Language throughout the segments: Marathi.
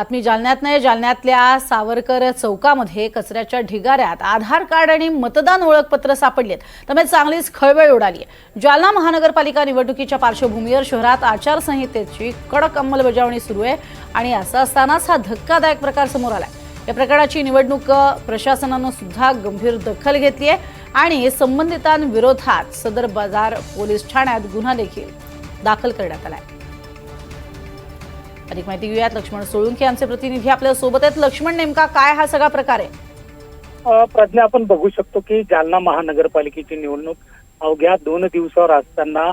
बातमी जालन्यात नाही जालन्यातल्या सावरकर चौकामध्ये कचऱ्याच्या ढिगाऱ्यात आधार कार्ड आणि मतदान ओळखपत्र सापडलेत त्यामुळे चांगलीच खळबळ उडाली आहे. जालना महानगरपालिका निवडणुकीच्या पार्श्वभूमीवर शहरात आचारसंहितेची कडक अंमलबजावणी सुरू आहे आणि असं असतानाच हा धक्कादायक प्रकार समोर आला या प्रकरणाची निवडणूक प्रशासनानं सुद्धा गंभीर दखल घेतली आहे आणि संबंधितांविरोधात सदर बाजार पोलीस ठाण्यात गुन्हा देखील दाखल करण्यात आला आहे अधिक माहिती घेऊयात. लक्ष्मण सोळुंके आमचे प्रतिनिधी आपल्यासोबत आहेत. लक्ष्मण नेमका काय हा सगळा प्रकार आहे? प्रज्ञा आपण बघू शकतो की जालना महानगरपालिकेची निवडणूक अवघ्या दोन दिवसावर असताना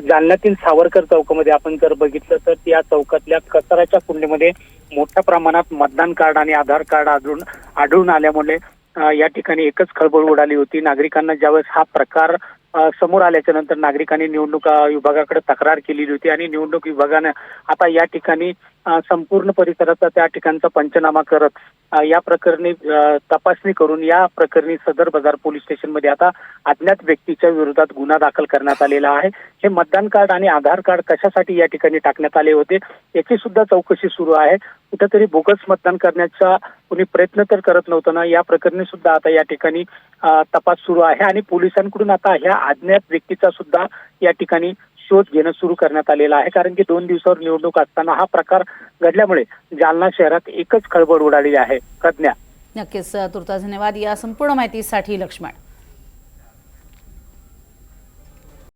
जालन्यातील सावरकर चौकामध्ये आपण जर बघितलं तर त्या चौकातल्या कचऱ्याच्या कुंडीमध्ये मोठ्या प्रमाणात मतदान कार्ड आणि आधार कार्ड आढळून आढळून आल्यामुळे या ठिकाणी एकच खळबळ उडाली होती. नागरिकांना ज्यावेळेस हा प्रकार समोर आल्याच्यानंतर नागरिकांनी निवडणूक विभागाकडे तक्रार केलेली होती आणि निवडणूक विभागानं आता या ठिकाणी संपूर्ण परिसराचा त्या ठिकाणचा पंचनामा करत या प्रकरणी तपासणी करून या प्रकरणी सदर बाजार पोलीस स्टेशनमध्ये आता अज्ञात व्यक्तीच्या विरोधात गुन्हा दाखल करण्यात आलेला आहे. हे मतदान कार्ड आणि आधार कार्ड कशासाठी या ठिकाणी टाकण्यात आले होते याची सुद्धा चौकशी सुरू आहे. कुठेतरी बोगस मतदान करण्याचा कुणी प्रयत्न तर करत नव्हतं ना. या प्रकरणी सुद्धा आता या ठिकाणी तपास सुरू आहे आणि पोलिसांकडून आता ह्या अज्ञात व्यक्तीचा सुद्धा या ठिकाणी शोध घेणं सुरू करण्यात आलेला आहे. कारण की दोन दिवसावर निवडणूक असताना हा प्रकार घडल्यामुळे जालना शहरात एकच खळबळ उडाली आहे. प्रज्ञा नक्कीच तुर्ता धन्यवाद. या संपूर्ण माहितीसाठी लक्ष्मण.